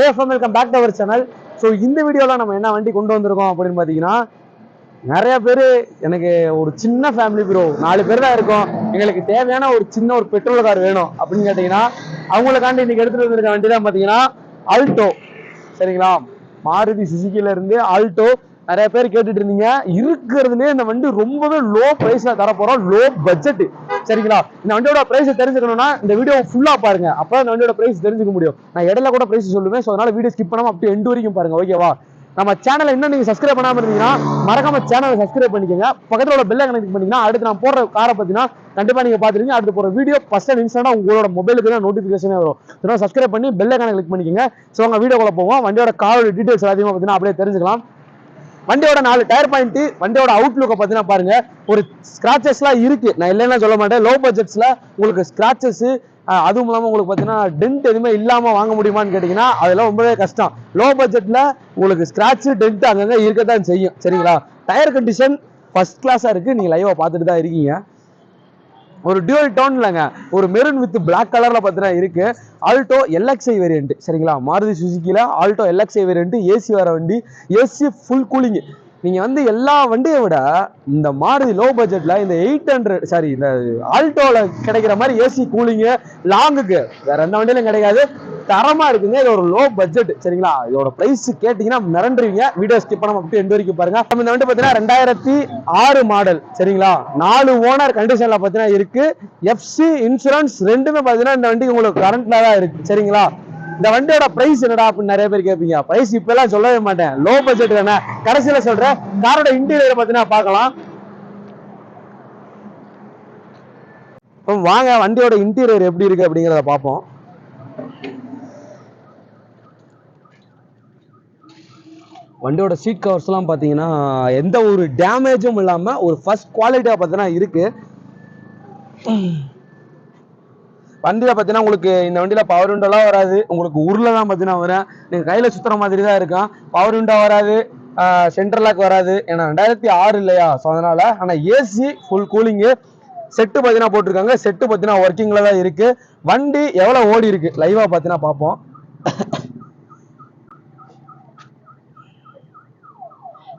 AFM welcome back to our channel. So இந்த வீடியோவில் நம்ம என்ன வண்டி கொண்டு வந்திருக்கோம் அப்படின்னு பார்த்தீங்கன்னா நிறைய பேர் எனக்கு ஒரு சின்ன ஃபேமிலி ப்ரோ நாலு பேர் தான் இருக்கோம். எங்களுக்கு தேவையான ஒரு சின்ன ஒரு பெட்ரோல் கார் வேணும் அப்படின்னு கேட்டிங்கன்னா அவங்களுக்காண்டி இன்னைக்கு எடுத்துகிட்டு வந்திருக்க வண்டி தான் பார்த்தீங்கன்னா ஆல்டோ சரிங்களா? மாருதி சிசிக்கிலேருந்து ஆல்டோ நிறைய பேர் கேட்டுட்டு இருந்தீங்க. இருக்கிறதுலே இந்த வண்டி ரொம்பவே லோ பிரைஸ்ல தர போறோம். லோ பட்ஜெட் சரிங்களா? இந்த வண்டியோட பிரைஸ் தெரிஞ்சுக்கணும்னா இந்த வீடியோ ஃபுல்லா பாருங்க. அப்பதான் இந்த வண்டியோட பிரைஸ் தெரிஞ்சுக்க முடியும். நான் இடையில கூட பிரைஸ் சொல்லுவேன். ஸோ அதனால வீடியோ ஸ்கிப் பண்ணாம அப்படியே எண்டு வரைக்கும் பாருங்க. ஓகேவா நம்ம சேனலை இன்னும் நீங்க சப்ஸ்கிரைப் பண்ணாம இருந்தீங்கன்னா மறக்காம சேனலை சப்ஸ்கிரைப் பண்ணிக்கோங்க. பக்கத்துல உள்ள பெல்லை கனெக்ட் பண்ணீங்கன்னா அடுத்து நான் போடுற காரை பார்த்தீங்கன்னா கண்டிப்பா நீங்க பாத்துருங்க அடுத்து போற வீடியோ ஃபர்ஸ்ட் அண்ட் இன்ஸ்டன்டா உங்களோட மொபைலுக்கு தான் நோட்டிபிகேஷனே வரும். இதனால சப்ஸ்கிரைப் பண்ணி பெல்லை கனெக்ட் கிளிக் பண்ணிக்கோங்க. ஸோ உங்க வீடியோக்குள்ள போவோம். வண்டியோட காரோட டீடைல்ஸ் அதிகமாக பார்த்தீங்கன்னா அப்படியே தெரிஞ்சுக்கலாம். வண்டியோட நாலு டயர் பாயிண்ட் வண்டியோட அவுட்லுக்கை பார்த்தீங்கன்னா பாருங்க ஒரு ஸ்கிராச்சஸ்லாம் இருக்கு. நான் இல்லைன்னா சொல்ல மாட்டேன். லோ பட்ஜெட்ஸ்ல உங்களுக்கு ஸ்கிராச்சஸ் அதுவும் இல்லாமல் உங்களுக்கு பார்த்தீங்கன்னா டென்ட் எதுவுமே இல்லாமல் வாங்க முடியுமான்னு கேட்டிங்கன்னா அதெல்லாம் ரொம்பவே கஷ்டம். லோ பட்ஜெட்டில் உங்களுக்கு ஸ்கிராட்ச் டென்ட் அங்கங்கே இருக்கத்தான் செய்யும். சரிங்களா? டயர் கண்டிஷன் ஃபஸ்ட் கிளாஸாக இருக்குது நீங்கள் லைவாக பார்த்துட்டு தான் இருக்கீங்க. ஒரு டியூவல் இல்லைங்க. ஒரு மெரூன் வித் பிளாக் கலரில் பார்த்தீங்கன்னா இருக்கு. ஆல்டோ எல்எக்ஸ்ஐ வேரியன்ட் சரிங்களா? மாருதி சுசுக்கியில் ஆல்டோ எல்எக்ஸ்ஐ வேரியன்ட் ஏசி வர வண்டி ஏசி ஃபுல் கூலிங் நீங்கள் வந்து எல்லா வண்டியை விட இந்த மாருதி லோ பட்ஜெட்டில் இந்த எயிட் ஹண்ட்ரட் சாரி இந்த ஆல்டோவில் கிடைக்கிற மாதிரி ஏசி கூலிங்கு லாங்குக்கு வேறு எந்த வண்டியிலும் கிடைக்காது. தரமா இருக்குங்க இது ஒரு லோ பட்ஜெட் சரிங்களா? இதோட பிரைஸ் கேட்டீங்கன்னா மிரண்டுருவீங்க வீடியோ ஸ்கிப் பண்ணாம அப்படியே எந்த வரைக்கும் பாருங்க. நம்ம இந்த வண்டி பார்த்தீங்கன்னா ரெண்டாயிரத்தி ஆறு மாடல் சரிங்களா? நாலு ஓனர் கண்டிஷன்ல பார்த்தீங்கன்னா இருக்கு. எஃப்சி இன்சூரன்ஸ் ரெண்டுமே பார்த்தீங்கன்னா இந்த வண்டி உங்களுக்கு கரண்ட்ல தான் இருக்கு சரிங்களா? இந்த வண்டியோட பிரைஸ் என்னடா அப்படின்னு நிறைய பேர் கேட்பீங்க. பிரைஸ் இப்ப எல்லாம் சொல்லவே மாட்டேன். லோ பட்ஜெட் தானே. கடைசியில சொல்றேன் காரோட இன்டீரியர் பார்த்தீங்கன்னா பார்க்கலாம். வாங்க வண்டியோட இன்டீரியர் எப்படி இருக்கு அப்படிங்கிறத பார்ப்போம். வண்டியோட சீட் கவர்ஸ்லாம் பார்த்தீங்கன்னா எந்த ஒரு டேமேஜும் இல்லாமல் ஒரு ஃபஸ்ட் குவாலிட்டியாக பார்த்தீங்கன்னா இருக்குது வண்டியில் பார்த்தீங்கன்னா உங்களுக்கு இந்த வண்டியில் பவர் விண்டோலாம் வராது. உங்களுக்கு உருளை தான் பார்த்தீங்கன்னா வரும். நீங்கள் கையில் சுற்றுற மாதிரி தான் இருக்கும். பவர் விண்டோ வராது. சென்ட்ரல் லாக் வராது. ஏன்னா ரெண்டாயிரத்தி ஆறு இல்லையா? ஸோ அதனால் ஆனால் ஏசி ஃபுல் கூலிங்கு செட்டு பார்த்தீங்கன்னா போட்டிருக்காங்க. செட்டு பார்த்தீங்கன்னா ஒர்க்கிங்கில் தான் இருக்குது வண்டி எவ்வளோ ஓடி இருக்குது லைவாக பார்த்தீங்கன்னா பார்ப்போம்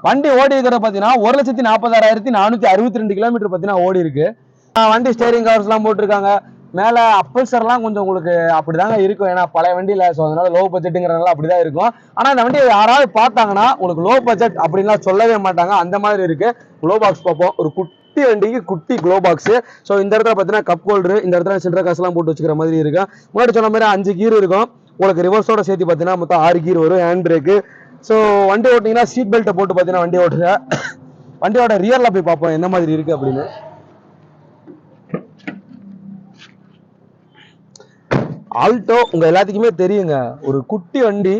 வண்டி ஓடி இருக்கிற பார்த்தீங்கன்னா ஒரு லட்சத்தி நாற்பதாயிரத்தி நானூற்றி அறுபத்தி ரெண்டு கிலோமீட்டர் பார்த்தீங்கன்னா ஓடி இருக்கு. வண்டி ஸ்டேரிங் கவர்ஸ்லாம் போட்டிருக்காங்க. மேலே அப்பல்சர்லாம் கொஞ்சம் உங்களுக்கு அப்படிதாங்க இருக்கும். ஏன்னா பழைய வண்டியில் ஸோ அதனால லோ பட்ஜெட்டுங்கிறனால அப்படிதான் இருக்கும். ஆனால் அந்த வண்டியை யாராவது பார்த்தாங்கன்னா உங்களுக்கு லோ பட்ஜெட் அப்படின்லாம் சொல்லவே மாட்டாங்க. அந்த மாதிரி இருக்கு. க்ளோ பாக்ஸ் பார்ப்போம். ஒரு குட்டி வண்டிக்கு குட்டி க்ளோ பாக்ஸ் ஸோ இந்த இடத்துல பார்த்தீங்கன்னா கப் ஹோல்டரு இந்த இடத்துல சில்லற காசுலாம் போட்டு வச்சுக்கிற மாதிரி இருக்கும். முன்னாடி சொன்ன மாதிரி அஞ்சு கீர் இருக்கும். உங்களுக்கு ரிவர்ஸோட சேர்த்து பார்த்தீங்கன்னா மொத்தம் ஆறு கீர் வரும். ஹேண்ட் பிரேக்கு ஸோ வண்டி ஓட்டிங்கன்னா சீட் பெல்ட்டை போட்டு பார்த்தீங்கன்னா வண்டி ஓட்டுற வண்டியோட ரியரில் போய் பார்ப்போம் என்ன மாதிரி இருக்குது அப்படின்னு. ஆல்டோ உங்கள் எல்லாத்துக்குமே தெரியுங்க. ஒரு குட்டி வண்டி.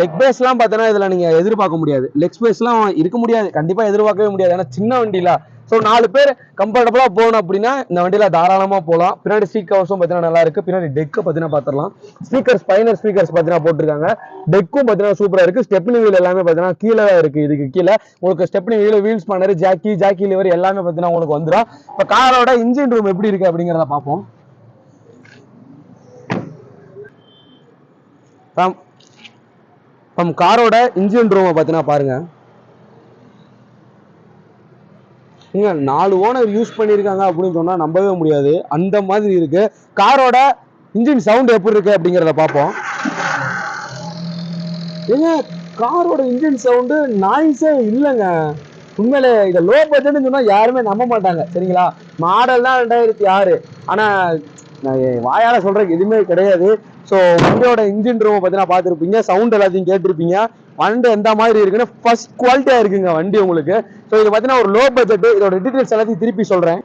லெக் பேஸ்லாம் பார்த்தீங்கன்னா இதில் நீங்கள் எதிர்பார்க்க முடியாது. லெக் ஸ்பேஸ்லாம் இருக்க முடியாது. கண்டிப்பாக எதிர்பார்க்கவே முடியாது. ஏன்னா சின்ன வண்டியில் ஸோ நாலு பேர் கம்ஃபர்டபுளாக போகணும் அப்படின்னா இந்த வண்டியில் தாராளமாக போகலாம் பின்னாடி சீட் கவர்ஸும் பார்த்தீங்கன்னா நல்லா இருக்கு. பின்னாடி டெக்கு பார்த்தீங்கன்னா பார்த்துடலாம் ஸ்பீக்கர்ஸ் பைனர் ஸ்பீக்கர்ஸ் பார்த்தீங்கன்னா போட்டிருக்காங்க. டெக்கும் பார்த்தீங்கன்னா சூப்பராக இருக்கு. ஸ்டெப்னி வீல் எல்லாமே பார்த்தீங்கன்னா கீழே தான் இருக்கு. இதுக்கு கீழே உங்களுக்கு ஸ்டெப்னி வீல் வீல்ஸ் பண்ணர் ஜாக்கி ஜாக்கி லிவர் எல்லாமே பார்த்தீங்கன்னா உங்களுக்கு வந்துடும் இப்போ காரோட இன்ஜின் ரூம் எப்படி இருக்கு அப்படிங்கிறத பார்ப்போம். ஃப்ரம் காரோட இன்ஜின் ரூமை பார்த்தீங்கன்னா பாருங்க. ஏங்க நாலு ஓனர் யூஸ் பண்ணியிருக்காங்க அப்படின்னு சொன்னால் நம்பவே முடியாது. அந்த மாதிரி இருக்கு. காரோட இன்ஜின் சவுண்ட் எப்படி இருக்கு அப்படிங்கிறத பார்ப்போம். ஏங்க காரோட இன்ஜின் சவுண்டு நாய்ஸே இல்லைங்க. உண்மையிலே இதை லோ பட்ஜெட்னு சொன்னால் யாருமே நம்ப மாட்டாங்க. சரிங்களா? மாடல் தான் ரெண்டாயிரத்தி ஆறு. ஆனால் நான் என் வாயால எதுவுமே கிடையாது. ஸோ வண்டியோட இன்ஜின் ரூமை பார்த்தீங்கன்னா பார்த்துருப்பீங்க. சவுண்ட் எல்லாத்தையும் கேட்டிருப்பீங்க. வண்டி எந்த மாதிரி இருக்குன்னு ஃபர்ஸ்ட் குவாலிட்டியாக இருக்குங்க வண்டி உங்களுக்கு. ஸோ இது பார்த்தீங்கன்னா ஒரு லோ பட்ஜெட் இதோட டீட்டெயில்ஸ் எல்லாத்தையும் திருப்பி சொல்கிறேன்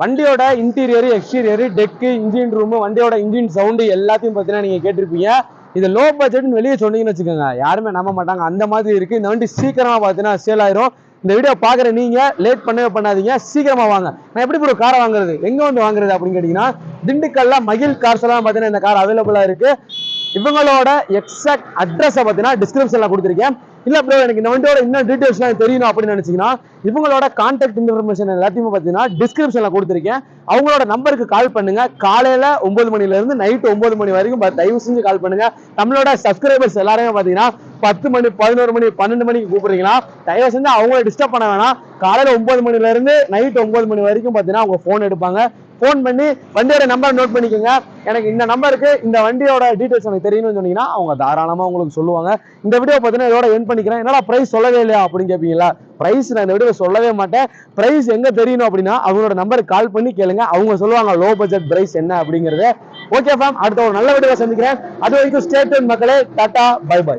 வண்டியோட interior exterior deck engine room வண்டியோட இன்ஜின் சவுண்டு எல்லாத்தையும் பார்த்தீங்கன்னா நீங்கள் கேட்டிருப்பீங்க. இது லோ பட்ஜெட்னு வெளியே சொன்னீங்கன்னு வச்சுக்கோங்க. யாருமே நம்ப மாட்டாங்க. அந்த மாதிரி இருக்கு. இந்த வண்டி சீக்கிரமா பார்த்தீங்கன்னா சேல் ஆயிரும். இந்த வீடியோ பார்க்குற நீங்க லேட் பண்ணவே பண்ணாதீங்க. சீக்கிரமா வாங்க. நான் எப்படி ஒரு காரை வாங்குறது? எங்க வந்து வாங்குறது அப்படின்னு கேட்டீங்கன்னா திண்டுக்கல்ல மகிழ் கார்ஸ் எல்லாம் பார்த்தீங்கன்னா இந்த கார் அவைலபிளா இருக்கு. இவங்களோட எக்ஸாக்ட் அட்ரஸை பார்த்தீங்கன்னா டிஸ்கிரிப்ஷன்ல கொடுத்துருக்கேன். இல்ல ப்ரோ எனக்கு இந்த வண்டியோட இன்னும் டீட்டெயில்ஸ்லாம் தெரியணும் அப்படின்னு நினைச்சீங்கன்னா இவங்களோட கான்டாக்ட் இன்ஃபர்மேஷன் எல்லாத்தையுமே பார்த்தீங்கன்னா டிஸ்கிரிப்ஷன்ல கொடுத்துருக்கேன். அவங்களோட நம்பருக்கு கால் பண்ணுங்க. காலையில ஒன்பது மணில இருந்து ஒம்பது ஒன்பது மணி வரைக்கும் தயவு செஞ்சு கால் பண்ணுங்க. நம்மளோட சப்ஸ்கிரைபர்ஸ் எல்லாருமே பார்த்தீங்கன்னா பத்து மணி பதினோரு மணி பன்னெண்டு மணிக்கு கூப்பிடுறீங்கன்னா தயவு செஞ்சு அவங்கள டிஸ்டர்ப் பண்ண வேணாம். காலையில ஒன்பது மணில இருந்து நைட் ஒன்பது மணி வரைக்கும் பார்த்தீங்கன்னா அவங்க ஃபோன் எடுப்பாங்க. ஃபோன் பண்ணி வண்டியோட நம்பர் நோட் பண்ணிக்கோங்க. எனக்கு இந்த நம்பருக்கு இந்த வண்டியோட டீடைல்ஸ் எனக்கு தெரியணும்னு சொன்னீங்கன்னா அவங்க தாராளமாக உங்களுக்கு சொல்லுவாங்க. இந்த வீடியோ பார்த்தீங்கன்னா இதோட என் பண்ணிக்கிறேன். என்னடா ப்ரைஸ் சொல்லவே இல்லையா அப்படின்னு கேட்பீங்களா ப்ரைஸ் நான் இந்த வீடியோ சொல்லவே மாட்டேன். ப்ரைஸ் எங்கே தெரியணும் அப்படின்னா அவங்களோட நம்பருக்கு கால் பண்ணி கேளுங்க. அவங்க சொல்லுவாங்க லோ பட்ஜெட் ப்ரைஸ் என்ன அப்படிங்கறது. ஓகே ஃபேம் அடுத்த ஒரு நல்ல வீடியோ சந்திக்கிறேன். அது வரைக்கும் ஸ்டேட் மக்களே. Tata bye by